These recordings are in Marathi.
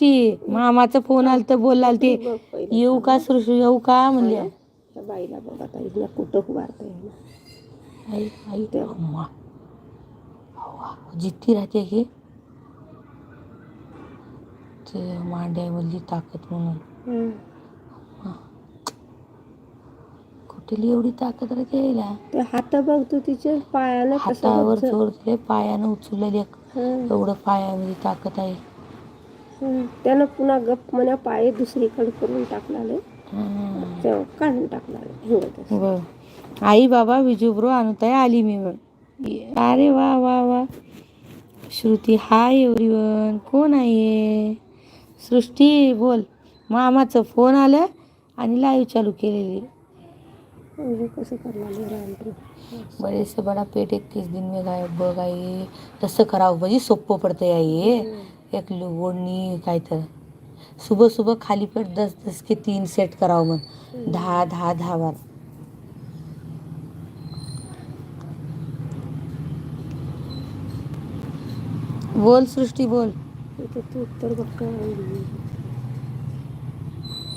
ती मामाचा फोन आला तर बोलाल ते येऊ का सृष्टी येऊ का म्हणले त्या बाईला बघ हिला कुठं उभारता येईल आई आई अम्मा. अव्वा, जिद्दी राहते की ते मांड्यामधली ताकद म्हणून. कुठली एवढी ताकद राहते याला? ते हात बघ तू तिचे पायानं कसं हातावर. जोर दिले पायानं उचललेले हं, एवढं पायामध्ये ताकद आहे. हं. त्यानं पुन्हा गप मना पाय दुसरीकडे करून. तेव्हा काढून असं. बर. आई बाबा विजूब्रो अनुताई आली मी पण ये- अरे वा वा वा. श्रुती हाय एव्हरीवन कोण आहे? सृष्टी बोल. मामाचं फोन आलं आणि लाईव्ह चालू केलेली. कसं बड़े से बड़ा पेट इक्कीस दिन में गायब बघ आई तसं करावं. म्हणजे सोपं पडतं आई. एक ओढणी काय तर सुबह सुबह खाली पेट दस दस के तीन सेट करावं मग दहा दहा दहा बार बोल सृष्टी बोल. तू उत्तर बक्का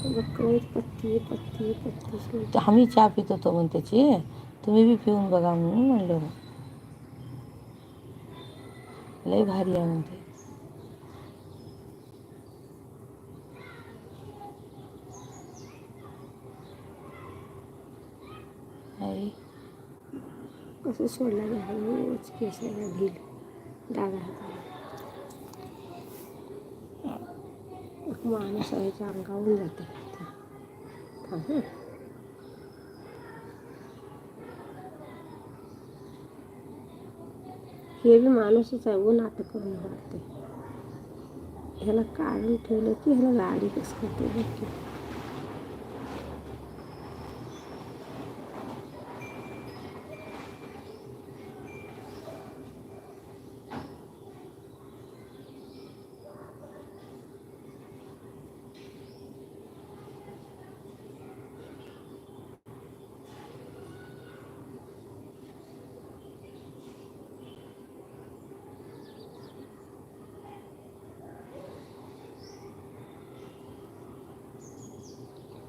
बक्कर पत्ती पत्ती पत्ती तर आम्ही चहा पित होतो म्हणून त्याची. तुम्ही बी पिऊन बघा म्हणून म्हणलं. मग. लय भारी आहे म्हणते आहे कसं सोडला रोज केसाला घेईल डाव्या हाताला एक माणूस आहे त्या अंगावून जाते. हे. बी माणूसच आहे. ऊन आता करून वाटते ह्याला काढून ठेवलं की ह्याला गाडी कसं करते बघ की.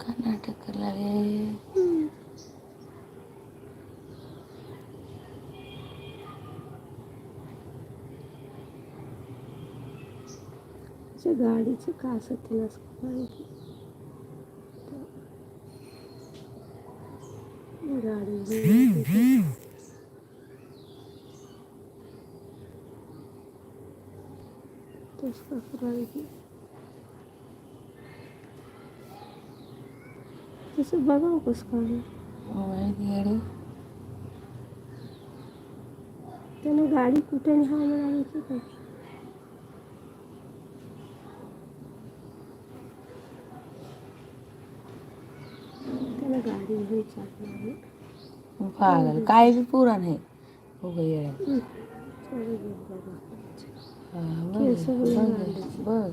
का नाटक करायला रे त्याच्या गाडीचं कास तिलाच माहिती गाडी का करायची तसं बघावं कसं रे. त्यानं गाडी कुठे न्हा म्हणाली की काय त्याला गाडी घेऊन चालणार पागल. काय बी पुरा नाही उगा बघ,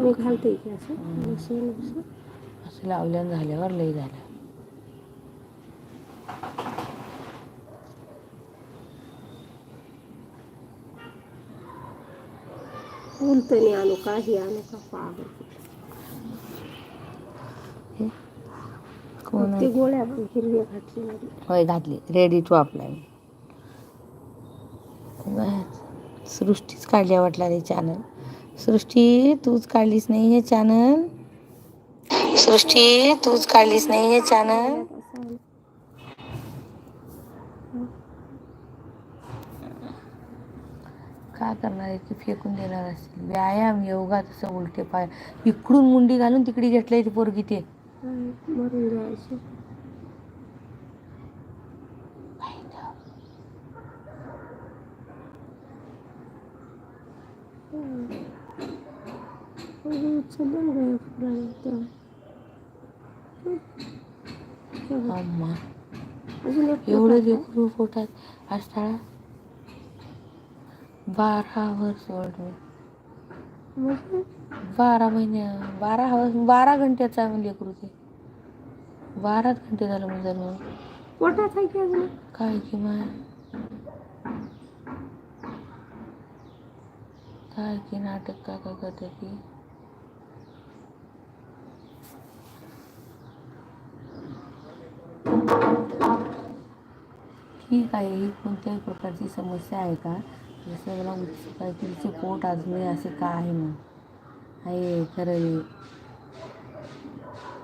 वाटल्या घालते की असं असं लावल्यानं झाल्यावर लय झालं. उलटणी आणू का हे आणू का? पागल कोण ते? गोळ्या पण हिरव्या घातली होय घातली. रेडी टू अप्लाय सृष्टीच काढल्या वाटला रे चॅनल सृष्टी तूच काढलीस नाही हे चॅनल सृष्टी तूच काढलीस नाही हे चॅनल काय करणार आहे? की फेकून देणार असेल. व्यायाम योगा तसं उलटे पाय. इकडून मुंडी घालून तिकडे घेतलंय ती पोरगी ते. मरून जायचं एवढं पोटात लेकरू पोटात असताना बारा वर्ष ओल्ड म्हणजे बारा महिने बारा हवर्स बारा घंट्याचा आहे लेकरू ते. बाराच घंटे झालं मग जन्म पोटात आहे की अजून? काय की माय? काय की नाटक काय काय करते की ठीक आहे ही कोणत्याही प्रकारची समस्या आहे का? जसं मला उत्सुक आहे पोट अजूनही असे का आहे मग आहे खरं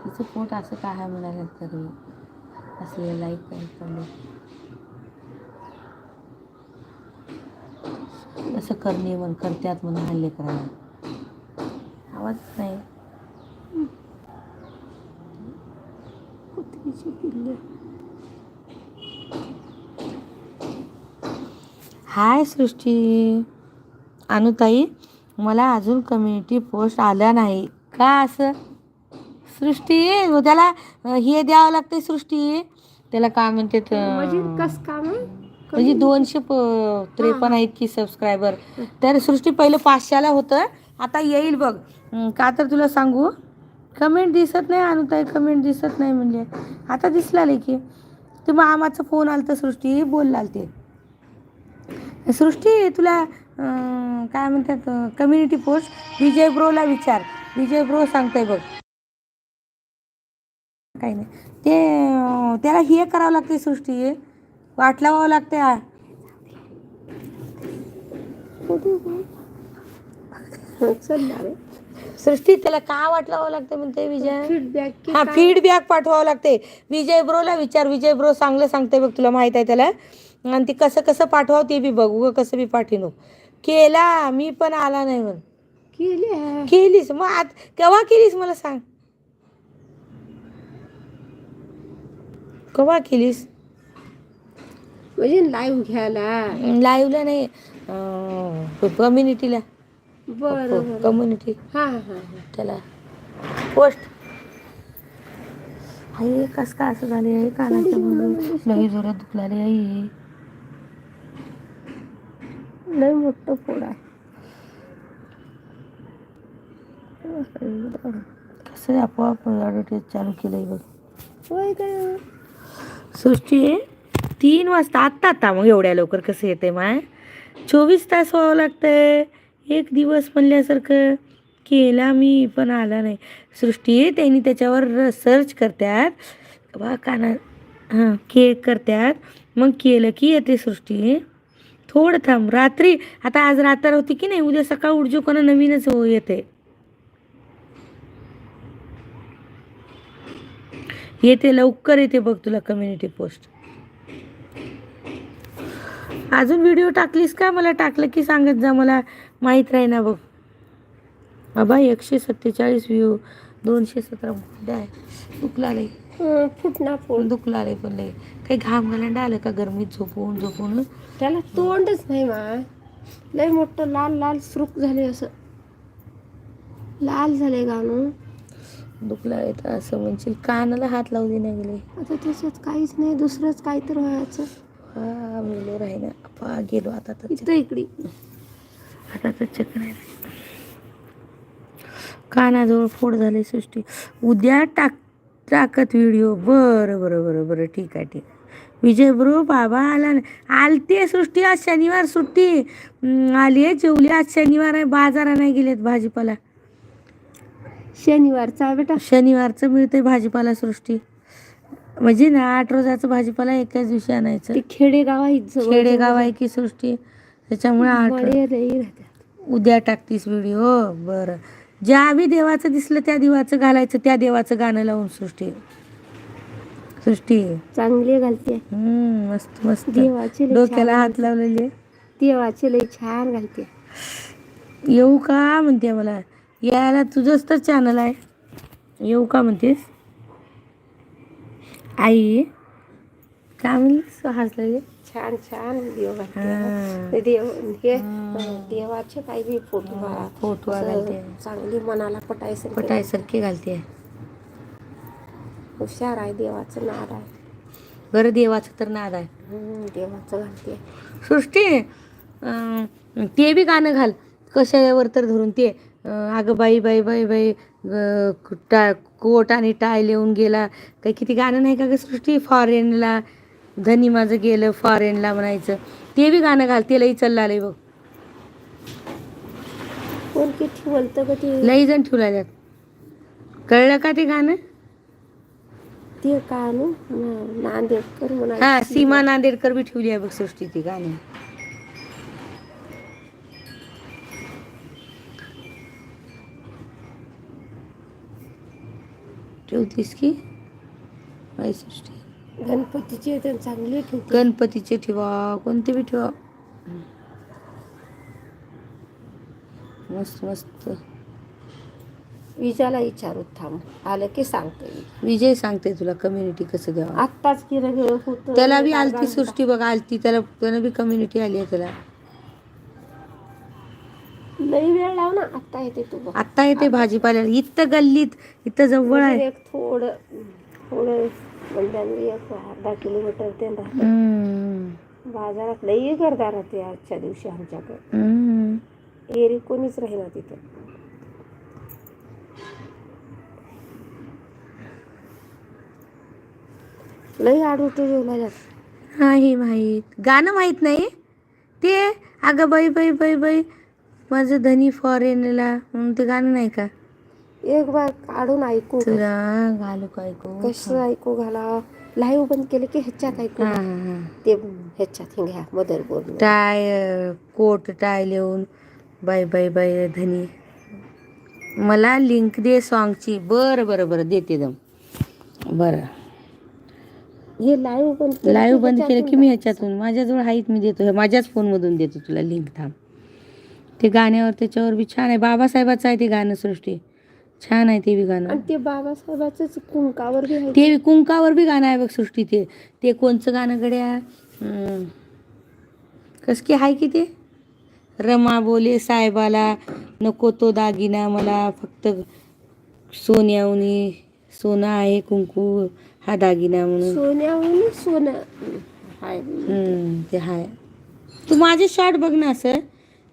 तिचं पोट असं का आहे म्हणाले तरी असले लाईक काही पडले असं करणे म्हण करत्यात म्हणून हल्ले करायला आवाज नाही. हाय सृष्टी. अनुताई मला अजून कम्युनिटी पोस्ट आल्या नाही. का असं? सृष्टी त्याला हे द्यावं लागते सृष्टी. त्याला काय म्हणजे कस काम? म्हणजे दोनशे प- त्रेपन्न आहेत की सबस्क्रायबर तर सृष्टी पहिलं पाचशेला होतं. आता येईल बघ. का तर तुला सांगू? कमेंट दिसत नाही अनुताई कमेंट दिसत नाही म्हणजे. आता दिसला की. ते मामाचा फोन आलता सृष्टी बोलला ते. सृष्टी तुला काय म्हणतात कम्युनिटी पोस्ट विजय ब्रोला विचार. विजय ब्रो सांगतोय बघ. काही नाही. ते त्याला हे करावं लागते सृष्टी. वाट लावावं लागते सृष्टी त्याला का वाट लावावं लागते म्हणते विजय? फीडबॅक हा फीडबॅक पाठवावं लागते विजय ब्रोला विचार. विजय ब्रो चांगलं सांगते बघ तुला माहीत आहे त्याला. आणि ती कसं कसं पाठवावं ते बी बघ कसं बी पाठीनो. केला मी पण आला नाही म्हण. केली आहे केलीस मग आत केव्हा केलीस मला सांग. केव्हा केलीस? म्हणजे लाईव्ह घ्यायला. लाईव्हला नाही कम्युनिटीला बरं बरं. कम्युनिटी हा हा हा. त्याला. पोस्ट आई कस का असं झाले आई कानाचं म्हणून लई जोरात दुखलाले आई. लय मोठं पोड आहे. कसं आपोआप ॲडव्हर्टाईज चालू केलंय बघ. होय काय सृष्टी तीन वाजता आत्ता आता मग एवढ्या लवकर कसं येते माय? चोवीस तास व्हावं लागतंय. एक दिवस म्हणल्यासारखं केला मी पण आला नाही. सृष्टी त्यांनी त्याच्यावर सर्च करतात बा काना हां केक करतात मग केलं की येते सृष्टी. थोडं थांब. रात्री आता आज रात्र होती की नाही उद्या सकाळ उठजो कोणा नवीनच हो येते. येते लवकर येते बघ तुला कम्युनिटी पोस्ट अजून व्हिडिओ टाकलीस का? मला टाकलं की सांगत जा मला माहीत राही ना बघ. बाबा एकशे सत्तेचाळीस व्ह्यू दोनशे सतरा. आहे चुकला नाही फुटना पोड दुखला लय पण लय. काही घाम घालांडा आलं का गरमीत झोपून झोपून? त्याला तोंडच नाही मा. लय मोठं लाल लाल सुरूक झाले असं. लाल झाले गाणं. दुखला तर असं म्हणशील. कानाला हात लावू दे नाही गेले. आता त्याच्यात काहीच नाही. दुसरंच काहीतरी व्हायचं. हा मेलो राही ना पा गेलो आता तर इथं इकडे. आता तर आहे. कानाजवळ फोड झाले सृष्टी. उद्या टाक टाकत व्हिडिओ. बरं बरं बरं बरं. ठीक आहे ठीक आहे. विजय बरो बाबा आला नाही आलते सृष्टी आज शनिवार सुट्टी. आली आहे जेवली. आज शनिवार आहे बाजारा नाही गेलेत भाजीपाला. शनिवारचा आहे बेटा. शनिवारचं मिळतंय भाजीपाला सृष्टी. म्हणजे ना आठ रोजाचं भाजीपाला एकाच दिवशी आणायचं. खेडेगाव आहे खेडेगाव आहे की सृष्टी. त्याच्यामुळे आठ उद्या टाकतीस व्हिडिओ. बरं. ज्या बी देवाचं दिसलं त्या देवाचं घालायचं त्या देवाचं गाणं लावून सृष्टी. सृष्टी. चांगले घालते. हम्म मस्त मस्त. देवाचे लई डोक्याला छान हात लावलेले. देवाचे लई छान घालते. येऊ का म्हणते मला. यायला तुझंच तर चॅनल आहे. येऊ का म्हणतेस? आई काय म्हणलीस? हसलेले? छान छान देव घालते देव हे देवाचे काही बी फोटो. फोटो घालते. चांगली मनाला पटायचं पटायसारखी घालते. हुशार आहे देवाचं नाद आहे. बरं देवाचं तर नाद आहे. देवाचं घालते. सृष्टी ते बी गाणं घाल. कशावर तर धरून ते. अगं बाई बाई बाई बाई टा कोट आणि टाय लिहून गेला. काही किती गाणं नाही का ग सृष्टी? फॉरेनला धनी माझं गेलं फॉरेनला म्हणायचं. ते बी गाणं घाल ते लई चाललं आलंय बघ का ते? लई जण ठेवला कळलं का ते गाणं? ते का नु नांदेडकर म्हणा हा सीमा नांदेडकर बी ठेवली आहे बघ सृष्टी ती गाणी. ठेवतीस की? बाई सृष्टी. गणपतीचे तर चांगले ठेवते. गणपतीचे ठेवा कोणते बी ठेवा. मस्त मस्त. विजाला विचारू थांब. आलं की सांगतो. विजय सांगते तुला कम्युनिटी कसं द्यावं आत्ताच होतं. त्याला बी आलती सृष्टी बघ आलती. त्याला त्याला बी कम्युनिटी आली आहे त्याला. लई वेळ लाव ना आत्ता येते तू बघ. आत्ता येते भाजीपाल्याला. इथं गल्लीत इथं जवळ आहे. एक थोडं थोडं म्हणजे एक अर्धा किलोमीटर ते. बाजारात लई गर्दा राहते आजच्या दिवशी आमच्याकडे. एरी कोणीच राहीना तिथं. लई आडवतो जेवला नाही माहीत. गाणं माहीत नाही? ते अगं बाई बाई बाई बाई माझं धनी फॉरेनला म्हणून ते गाणं नाही का? एक बार काढून ऐकू तुला घालू का ऐकू कसं ऐकू घाला? लाईव्ह बंद केलं की ह्याच्यात ऐकू घाल. ते ह्याच्यात हे घ्या मदरबोर्ड टाय अं, कोट टाय लिहून बाय बाय बाय धनी. मला लिंक दे सॉंगची बरं बरं बरं देते दम. बरं. हे लाईव्ह बंद केलं लाईव्ह की बंद केलं की मी ह्याच्यातून. माझ्याजवळ आहेत मी देतो. माझ्याच फोनमधून देतो तुला लिंक थांब. ते गाण्यावर त्याच्यावर बी छान आहे. बाबासाहेबाचं आहे ते गाणं सृष्टी. छान आहे ते बी गाणं. आणि ते बाबासाहेबाच कुंकावर बी आहे. ते बी कुंकावर बी गाणं आहे बघ सृष्टी ते. ते कोणचं गाणं गड्या? हम्म. कस की आहे की ते? रमा बोले साहेबाला नको तो दागिना मला फक्त सोन्याहुनी सोनं आहे कुंकू हा दागिना म्हणून. सोन्याहून सोनं. हाय. हम्म, ते हाय. तू माझे शॉर्ट बघ ना सर.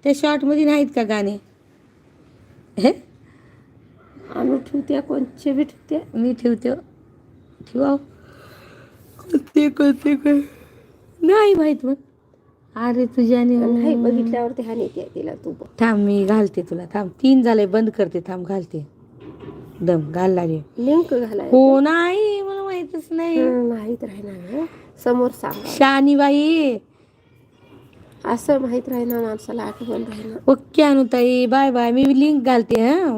त्या शॉर्टमध्ये नाहीत का गाणे? हे? आणू ठेवत्या कोणचे बी ठेवत्या मी ठेवते. ठेवा कोणते कोणते काय नाही माहीत मग. अरे तुझ्याने नाही बघितल्यावर ते हा नेत्या तिला तू थांब मी घालते तुला थांब. तीन झाले बंद करते थांब घालते. दम घाल लागेल. लिंक घालाय हो नाही मला माहितच नाही. माहीत राहणार. समोर सांगा. शानीबाई. असं माहीत राहणार माणसाला आठवण राहणार. Okay Anutai bye bye. मी लिंक घालते हा.